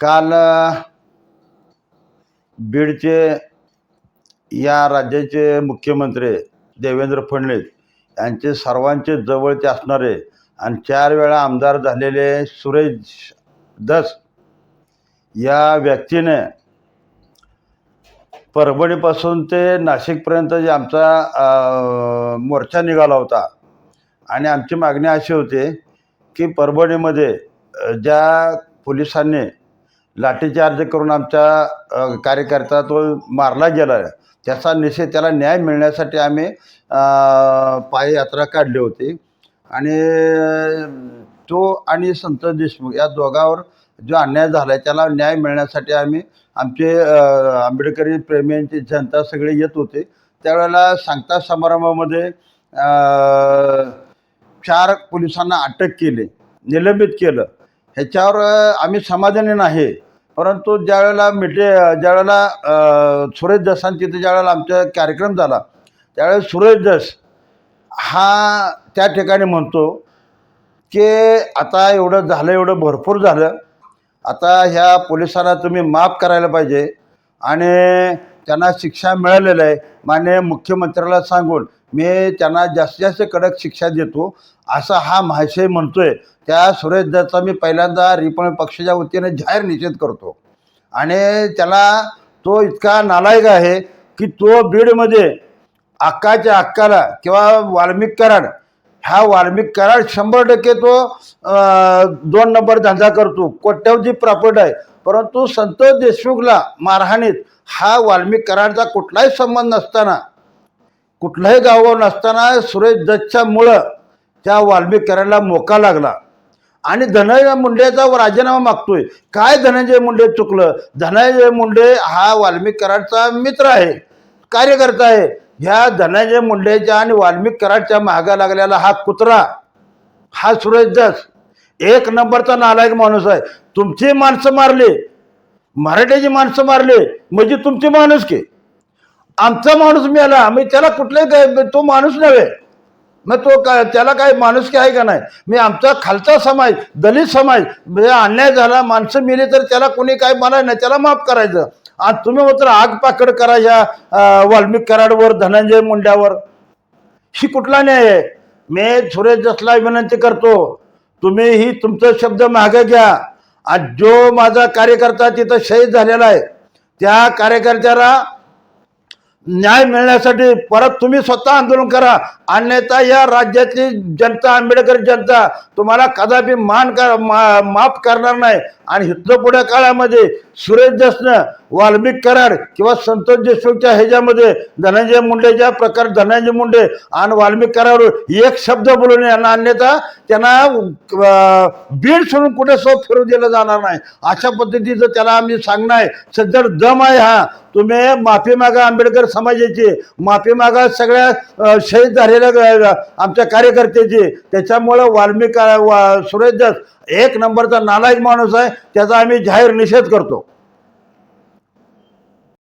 काल बीडचे या राज्याचे मुख्यमंत्री देवेंद्र फडणवीस यांचे सर्वांचे जवळचे असणारे आणि चार वेळा आमदार झालेले सुरेश दस या व्यक्तीने परभणीपासून ते नाशिकपर्यंत जे आमचा मोर्चा निघाला होता. आणि आमची मागणी अशी होती की परभणीमध्ये ज्या पोलिसांनी लाठीचार्ज करून आमच्या कार्यकर्ता तो मारला गेला. त्याचा निषेध त्याला न्याय मिळण्यासाठी आम्ही पाययात्रा काढली होती. आणि तो आणि संतोष देशमुख या दोघांवर जो अन्याय झाला आहे त्याला न्याय मिळण्यासाठी आम्ही आमचे आंबेडकरी प्रेमींची जनता सगळे येत होते. त्यावेळेला सांगता समारंभामध्ये चार पोलिसांना अटक केली निलंबित केलं. ह्याच्यावर आम्ही समाधानी नाही. परंतु ज्यावेळेला मिटे ज्यावेळेला सुरेश दसांची तिथे ज्यावेळेला आमचा कार्यक्रम झाला त्यावेळेस सुरेश दस हा त्या ठिकाणी म्हणतो की आता एवढं झालं एवढं भरपूर झालं. आता ह्या पोलिसांना तुम्ही माफ करायला पाहिजे आणि त्यांना शिक्षा मिळालेलं आहे. मान्य मुख्यमंत्र्याला सांगून मी त्यांना जास्तीत जास्त कडक शिक्षा देतो. असा हा महाशय म्हणतोय. त्या सुरेश दत्तचा मी पहिल्यांदा रिपब्लिक पक्षाच्या वतीने जाहीर निषेध करतो. आणि त्याला तो इतका नालायक आहे की तो बीडमध्ये अक्काच्या अक्काला किंवा वाल्मिक कराड हा वाल्मिक कराड शंभर टक्के तो दोन नंबर धंदा करतो. कोट्यवधी प्रॉपर्ट आहे. परंतु संतोष देशमुखला मारहाणीत हा वाल्मिक कराडचा कुठलाही संबंध नसताना कुठल्याही गावावर नसताना सुरेश दत्तच्या मुळं त्या वाल्मिकऱ्याला मोका लागला. आणि धनंजय मुंडेचा राजीनामा मागतोय. काय धनंजय मुंडे चुकलं? धनंजय मुंडे हा वाल्मिक कराडचा मित्र आहे कार्यकर्ता आहे. ह्या धनंजय मुंडेच्या आणि वाल्मिक कराडच्या महागा लागलेला हा कुत्रा हा सुरेश दस एक नंबरचा नालायक माणूस आहे. तुमची माणसं मारली. मराठ्याची माणसं मारली. म्हणजे तुमची माणूस की? आमचा माणूस मिळाला आम्ही त्याला कुठलाही काय तो माणूस नव्हे. मग तो काय त्याला काय माणूस आहे का नाही? मी आमचा खालचा समाज दलित समाज म्हणजे अन्याय झाला माणसं मिली तर त्याला कोणी काय मला नाही त्याला माफ करायचं. आणि तुम्ही मात्र आग पाकड करा या वाल्मिक कराडवर धनंजय मुंड्यावर. ही कुठला न्याय आहे? मी सुरेश जसला विनंती करतो. तुम्ही ही तुमचं शब्द मागे घ्या. आणि जो माझा कार्यकर्ता तिथं शहीद झालेला आहे त्या कार्यकर्त्याला न्याय मिळण्यासाठी परत तुम्ही स्वतः आंदोलन करा. अन्यथा या राज्यातली जनता आंबेडकर जनता तुम्हाला कदापि मान कर मा, माफ करणार नाही. आणि इथलं पुढ्या काळामध्ये सुरेश दसनं वाल्मिक कराड किंवा संतोष देशमुखच्या ह्याच्यामध्ये धनंजय मुंडेच्या प्रकार धनंजय मुंडे आणि वाल्मिक कराडवर एक शब्द बोलून यांना अन्यथा त्यांना बीड सोडून कुठे सो फिरू दिलं जाणार नाही. अशा पद्धतीचं त्याला आम्ही सांगणं आहे. सज्जड दम आहे हा. तुम्ही माफी मागा आंबेडकर समाजाची. माफी मागा सगळ्या शहीद झालेल्या आमच्या कार्यकर्त्याची. त्याच्यामुळं वाल्मिक वा सुरेश दास एक नंबरचा नालायक माणूस आहे. त्याचा आम्ही जाहीर निषेध करतो.